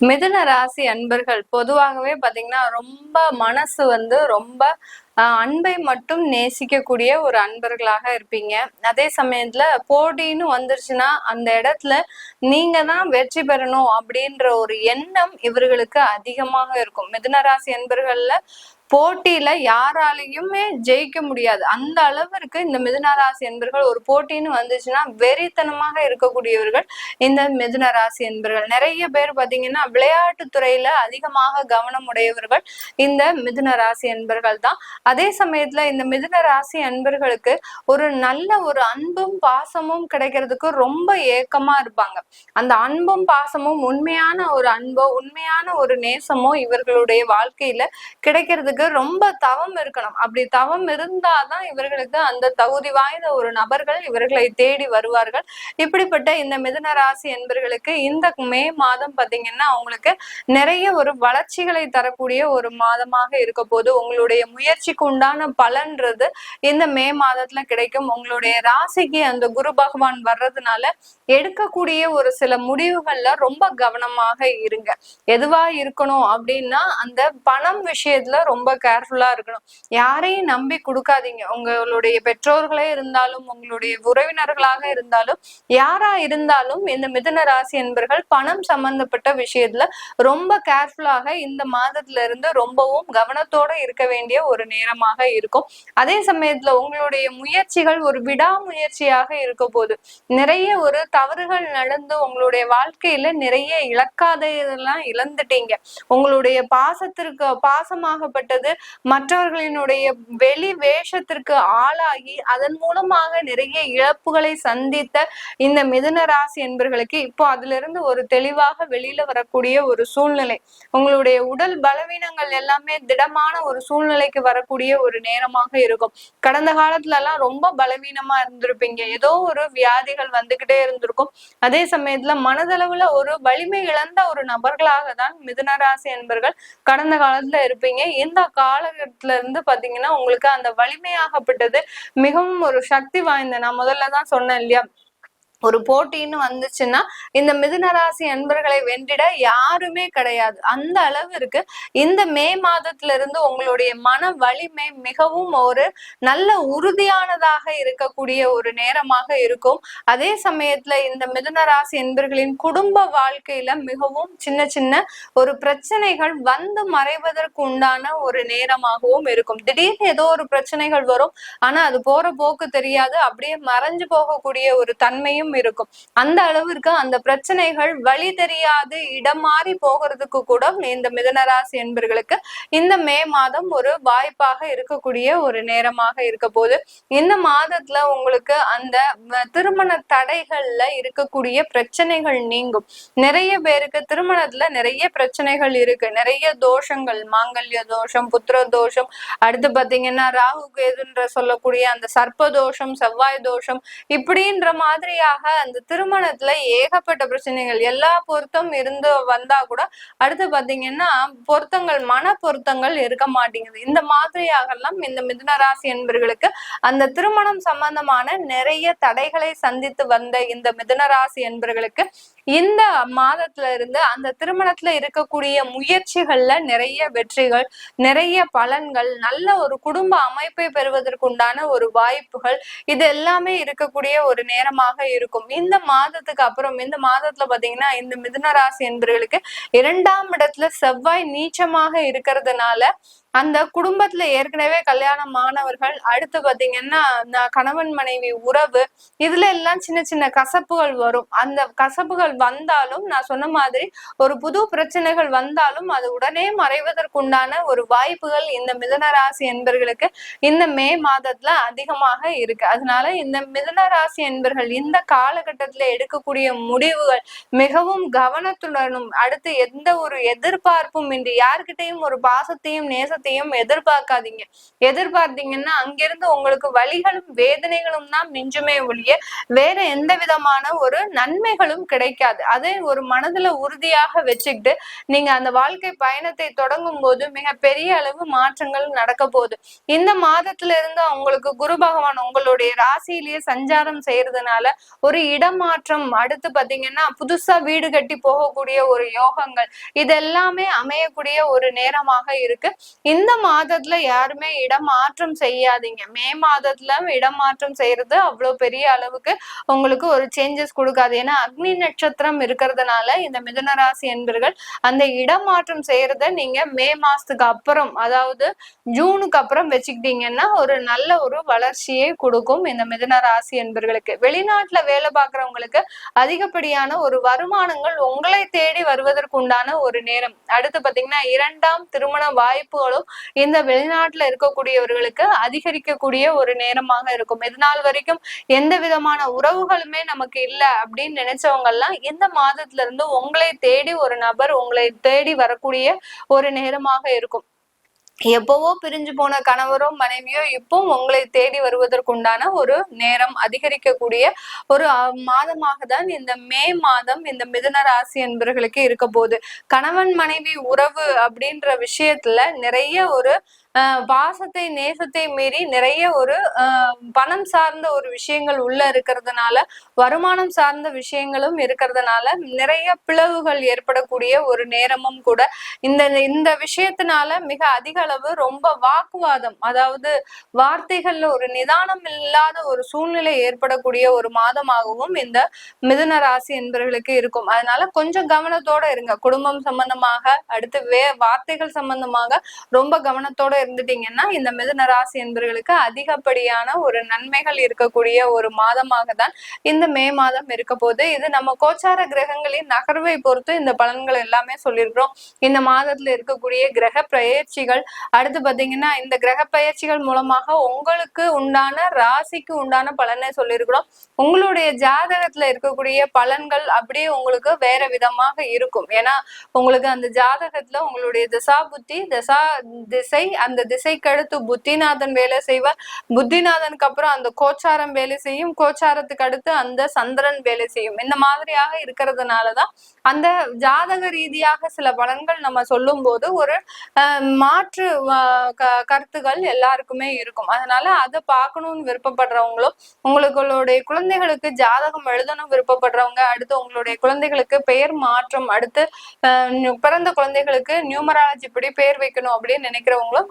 மிதுன ராசி அன்பர்கள் பொதுவாகவே பாத்தீங்கன்னா ரொம்ப மனசு வந்து ரொம்ப அன்பை மட்டும் நேசிக்கக்கூடிய ஒரு அன்பர்களாக இருப்பீங்க. அதே சமயத்துல போட்டின்னு வந்துருச்சுன்னா அந்த இடத்துல நீங்க தான் வெற்றி பெறணும் அப்படின்ற ஒரு எண்ணம் இவர்களுக்கு அதிகமாக இருக்கும். மிதுனராசி அன்பர்கள்ல போட்டியில யாராலையுமே ஜெயிக்க முடியாது. அந்த அளவிற்கு இந்த மிதுனராசி என்பர்கள் ஒரு போட்டின்னு வந்துச்சுன்னா வெறித்தனமாக இருக்கக்கூடியவர்கள் இந்த மிதுனராசி என்பர்கள் நிறைய பேர் பாத்தீங்கன்னா விளையாட்டு துறையில அதிகமாக கவனம் உடையவர்கள் இந்த மிதுனராசி என்பர்கள் தான் அதே சமயத்துல இந்த மிதுன ராசி அன்பர்களுக்கு ஒரு நல்ல ஒரு அன்பும் பாசமும் கிடைக்கிறதுக்கு ரொம்ப ஏக்கமா இருப்பாங்க. அந்த அன்பும் பாசமும் உண்மையான ஒரு அன்போ உண்மையான ஒரு நேசமோ இவர்களுடைய வாழ்க்கையில கிடைக்கிறதுக்கு ரொம்ப தவம் இருக்கணும். அப்படி தவம் இருந்தாதான் இவர்களுக்கு அந்த தகுதி வாய்ந்த ஒரு நபர்கள் இவர்களை தேடி வருவார்கள். இப்படிப்பட்ட இந்த மிதுன ராசி என்பர்களுக்கு இந்த மே மாதம் பாத்தீங்கன்னா அவங்களுக்கு நிறைய ஒரு வளர்ச்சிகளை தரக்கூடிய ஒரு மாதமாக இருக்க போது உங்களுடைய முயற்சி ராசிக்கு உண்டான பலன்றது இந்த மே மாதத்துல கிடைக்கும். உங்களுடைய ராசிக்கு அந்த குரு பகவான் வர்றதுனால எடுக்கக்கூடிய ஒரு சில முடிவுகள்ல ரொம்ப கவனமாக இருங்க. எதுவா இருக்கணும் அப்படின்னா அந்த பணம் விஷயத்துல ரொம்ப கேர்ஃபுல்லா இருக்கணும். யாரையும் நம்பி கொடுக்காதீங்க. உங்களுடைய பெற்றோர்களே இருந்தாலும் உங்களுடைய உறவினர்களாக இருந்தாலும் யாரா இருந்தாலும் இந்த மிதுன ராசி என்பர்கள் பணம் சம்பந்தப்பட்ட விஷயத்துல ரொம்ப கேர்ஃபுல்லாக இந்த மாதத்துல இருந்து ரொம்பவும் கவனத்தோட இருக்க வேண்டிய ஒரு நேரம் நேரமாக இருக்கும். அதே சமயத்துல உங்களுடைய முயற்சிகள் ஒரு விடாமுயற்சியாக இருக்க போது நிறைய ஒரு தவறுகள் நடந்து உங்களுடைய வாழ்க்கையில நிறைய இழக்காத இதெல்லாம் இழந்துட்டீங்க. உங்களுடைய பாசத்திற்கு பாசமாகப்பட்டது மற்றவர்களினுடைய வெளி வேஷத்திற்கு ஆளாகி அதன் மூலமாக நிறைய இழப்புகளை சந்தித்த இந்த மிதுன ராசி என்பர்களுக்கு இப்போ அதுல இருந்து ஒரு தெளிவாக வெளியில வரக்கூடிய ஒரு சூழ்நிலை. உங்களுடைய உடல் பலவீனங்கள் எல்லாமே திடமான ஒரு சூழ்நிலைக்கு வரக்கூடிய இருக்கக்கூடிய ஒரு நேரமாக இருக்கும். கடந்த காலத்துல எல்லாம் ரொம்ப பலவீனமா இருந்திருப்பீங்க. ஏதோ ஒரு வியாதிகள் வந்துகிட்டே இருந்திருக்கும். அதே சமயத்துல மனதளவுல ஒரு வலிமை இழந்த ஒரு நபர்களாக தான் மிதுனராசி என்பர்கள் கடந்த காலத்துல இருப்பீங்க. இந்த காலகட்டத்துல இருந்து பாத்தீங்கன்னா உங்களுக்கு அந்த வலிமையாகப்பட்டது மிகவும் ஒரு சக்தி வாய்ந்த நான் முதல்ல தான் சொன்னேன் இல்லையா? ஒரு போட்டின்னு வந்துச்சுன்னா இந்த மிதுனராசி அன்பர்களை வென்றிட யாருமே கிடையாது. அந்த அளவிற்கு இந்த மே மாதத்துல இருந்து உங்களுடைய மன வலிமை மிகவும் ஒரு நல்ல உறுதியானதாக இருக்கக்கூடிய ஒரு நேரமாக இருக்கும். அதே சமயத்துல இந்த மிதுனராசி என்பர்களின் குடும்ப வாழ்க்கையில மிகவும் சின்ன சின்ன ஒரு பிரச்சனைகள் வந்து மறைவதற்கு உண்டான ஒரு நேரமாகவும் இருக்கும். திடீர்னு ஏதோ ஒரு பிரச்சனைகள் வரும். ஆனா அது போற போக்கு தெரியாது. அப்படியே மறைஞ்சு போகக்கூடிய ஒரு தன்மையும் பிரச்சனையும் இருக்கும். அந்த அளவிற்கு அந்த பிரச்சனைகள் வழி தெரியாது இடம் மாறி போகிறதுக்கு கூட இந்த மிதனராசி என்பர்களுக்கு இந்த மே மாதம் ஒரு வாய்ப்பாக இருக்கக்கூடிய ஒரு நேரமாக இருக்க போது இந்த மாதத்துல உங்களுக்கு அந்த திருமண தடைகள்ல இருக்கக்கூடிய பிரச்சனைகள் நீங்கும். நிறைய பேருக்கு திருமணத்துல நிறைய பிரச்சனைகள் இருக்கு. நிறைய தோஷங்கள் மாங்கல்ய தோஷம் புத்திர தோஷம் அடுத்து பாத்தீங்கன்னா ராகு கேதுன்ற சொல்லக்கூடிய அந்த சர்ப்ப தோஷம் செவ்வாய் தோஷம் இப்படின்ற மாதிரியாக குறிப்பாக அந்த திருமணத்துல ஏகப்பட்ட பிரச்சனைகள் எல்லா பொருத்தம் இருந்து வந்தா கூட அடுத்து பாத்தீங்கன்னா பொருத்தங்கள் மன பொருத்தங்கள் இருக்க மாட்டேங்குது. இந்த மாதிரியாகலாம் இந்த மிதுனராசி என்பர்களுக்கு அந்த திருமணம் சம்பந்தமான நிறைய தடைகளை சந்தித்து வந்த இந்த மிதுனராசி என்பர்களுக்கு இந்த மாதத்துல இருந்து அந்த திருமணத்துல இருக்கக்கூடிய முயற்சிகள்ல நிறைய வெற்றிகள் நிறைய பலன்கள் நல்ல ஒரு குடும்ப அமைப்பை பெறுவதற்குண்டான ஒரு வாய்ப்புகள் இது எல்லாமே இருக்கக்கூடிய ஒரு நேரமாக இருக்கும். இந்த மாதத்துக்கு அப்புறம் இந்த மாதத்துல பாத்தீங்கன்னா இந்த மிதுன ராசி என்பவர்களுக்கு இரண்டாம் இடத்துல செவ்வாய் நீச்சமாக இருக்கிறதுனால அந்த குடும்பத்துல ஏற்கனவே கல்யாணம் மாணவர்கள் அடுத்து பாத்தீங்கன்னா கணவன் மனைவி உறவு இதுல எல்லாம் சின்ன சின்ன கசப்புகள் வரும். அந்த கசப்புகள் வந்தாலும் நான் சொன்ன மாதிரி ஒரு புது பிரச்சனைகள் வந்தாலும் அது உடனே மறைவதற்குண்டான ஒரு வாய்ப்புகள் இந்த மிதனராசி என்பர்களுக்கு இந்த மே மாதத்துல அதிகமாக இருக்கு. அதனால இந்த மிதனராசி என்பர்கள் இந்த காலகட்டத்துல எடுக்கக்கூடிய முடிவுகள் மிகவும் கவனத்துடனும் அடுத்து எந்த ஒரு எதிர்பார்ப்பும் இன்றி யார்கிட்டையும் ஒரு பாசத்தையும் நேச மாற்றத்தையும் எதிர்பார்க்காதீங்க. எதிர்பார்த்தீங்கன்னா அங்கிருந்து உங்களுக்கு வழிகளும் வேதனைகளும் தான் மிஞ்சுமே ஒழிய வேற எந்த விதமான ஒரு நன்மைகளும் கிடைக்காது. அதை ஒரு மனதுல உறுதியாக வச்சுக்கிட்டு நீங்க அந்த வாழ்க்கை பயணத்தை தொடங்கும் போது மிக பெரிய அளவு மாற்றங்கள் நடக்க போகுது. இந்த மாதத்துல இருந்து உங்களுக்கு குரு பகவான் உங்களுடைய ராசியிலேயே சஞ்சாரம் செய்யறதுனால ஒரு இடமாற்றம் அடுத்து பாத்தீங்கன்னா புதுசா வீடு கட்டி போகக்கூடிய ஒரு யோகங்கள். இதெல்லாமே அமையக்கூடிய ஒரு நேரமாக இருக்கு. இந்த மாதத்துல யாருமே இடமாற்றம் செய்யாதீங்க. மே மாதத்துல இடமாற்றம் செய்யறது அவ்வளவு பெரிய அளவுக்கு உங்களுக்கு ஒரு சேஞ்சஸ் கொடுக்காது. ஏன்னா அக்னி நட்சத்திரம் இருக்கிறதுனால இந்த மிதுன ராசி என்பர்கள் அந்த இடமாற்றம் செய்யறத நீங்க மே மாசத்துக்கு அப்புறம் அதாவது ஜூனுக்கு அப்புறம் வச்சுக்கிட்டீங்கன்னா ஒரு நல்ல ஒரு வளர்ச்சியை கொடுக்கும் இந்த மிதுன ராசி என்பர்களுக்கு. வெளிநாட்டுல வேலை பார்க்கறவங்களுக்கு அதிகப்படியான ஒரு வருமானங்கள் உங்களை தேடி வருவதற்குண்டான ஒரு நேரம். அடுத்து பாத்தீங்கன்னா இரண்டாம் திருமண வாய்ப்புகளும் இந்த வெளிநாட்டுல இருக்கக்கூடியவர்களுக்கு அதிகரிக்கக்கூடிய ஒரு நேரமாக இருக்கும். இதனால் வரைக்கும் எந்த விதமான உறவுகளுமே நமக்கு இல்ல அப்படின்னு நினைச்சவங்க எல்லாம் இந்த மாதத்துல இருந்து உங்களை தேடி ஒரு நபர் உங்களை தேடி வரக்கூடிய ஒரு நேரமாக இருக்கும். எப்பவோ பிரிஞ்சு போன கணவரோ மனைவியோ இப்போ உங்களை தேடி வருவதற்குண்டான ஒரு நேரம் அதிகரிக்கக்கூடிய ஒரு மாதமாக தான் இந்த மே மாதம் இந்த மிதுன ராசி என்பவர்களுக்கு இருக்க போகுது. கணவன் மனைவி உறவு அப்படின்ற விஷயத்துல நிறைய ஒரு பாசத்தை நேசத்தை மீறி நிறைய ஒரு பணம் சார்ந்த ஒரு விஷயங்கள் உள்ள இருக்கிறதுனால வருமானம் சார்ந்த விஷயங்களும் இருக்கிறதுனால நிறைய பிளவுகள் ஏற்படக்கூடிய ஒரு நேரமும் கூட இந்த இந்த விஷயத்தினால மிக அதிக அளவு ரொம்ப வாக்குவாதம் அதாவது வார்த்தைகள்ல ஒரு நிதானம் இல்லாத ஒரு சூழ்நிலை ஏற்படக்கூடிய ஒரு மாதமாகவும் இந்த மிதுன ராசி என்பவர்களுக்கு இருக்கும். அதனால கொஞ்சம் கவனத்தோட இருங்க. குடும்பம் சம்பந்தமாக அடுத்து வே வார்த்தைகள் சம்பந்தமாக ரொம்ப கவனத்தோட இருந்துட்டீங்கன்னா இந்த மிதுன ராசி என்பவர்களுக்கு அதிகப்படியான ஒரு நன்மைகள் இருக்கக்கூடிய ஒரு மாதமாக தான் இந்த மே மாதம் இருக்க போது இது நம்ம கோச்சார கிரகங்களின் நகர்வை பொறுத்து இந்த பலன்கள் எல்லாமே சொல்லியிருக்கிறோம். இந்த மாதத்துல இருக்கக்கூடிய கிரக பயிற்சிகள் அடுத்து பாத்தீங்கன்னா இந்த கிரக பயிற்சிகள் மூலமாக உங்களுக்கு உண்டான ராசிக்கு உண்டான பலனை சொல்லியிருக்கிறோம். உங்களுடைய ஜாதகத்துல இருக்கக்கூடிய பலன்கள் அப்படியே உங்களுக்கு வேற விதமாக இருக்கும். ஏன்னா உங்களுக்கு அந்த ஜாதகத்துல உங்களுடைய திசா புத்தி திசா திசை அந்த திசைக்கு அடுத்து புத்திநாதன் வேலை செய்வார். புத்திநாதனுக்கு அப்புறம் அந்த கோச்சாரம் வேலை செய்யும். கோச்சாரத்துக்கு அடுத்து அந்த சந்திரன் வேலை செய்யும். இந்த மாதிரியாக இருக்கிறதுனாலதான் அந்த ஜாதக ரீதியாக சில பலன்கள் நம்ம சொல்லும் போது ஒரு மாற்று கருத்துகள் எல்லாருக்குமே இருக்கும். அதனால அதை பார்க்கணும்னு விருப்பப்படுறவங்களும் உங்களுடைய குழந்தைகளுக்கு ஜாதகம் எழுதணும் விருப்பப்படுறவங்க அடுத்து உங்களுடைய குழந்தைகளுக்கு பெயர் மாற்றம் அடுத்து பிறந்த குழந்தைகளுக்கு நியூமராலஜி படி பெயர் வைக்கணும் அப்படின்னு நினைக்கிறவங்களும்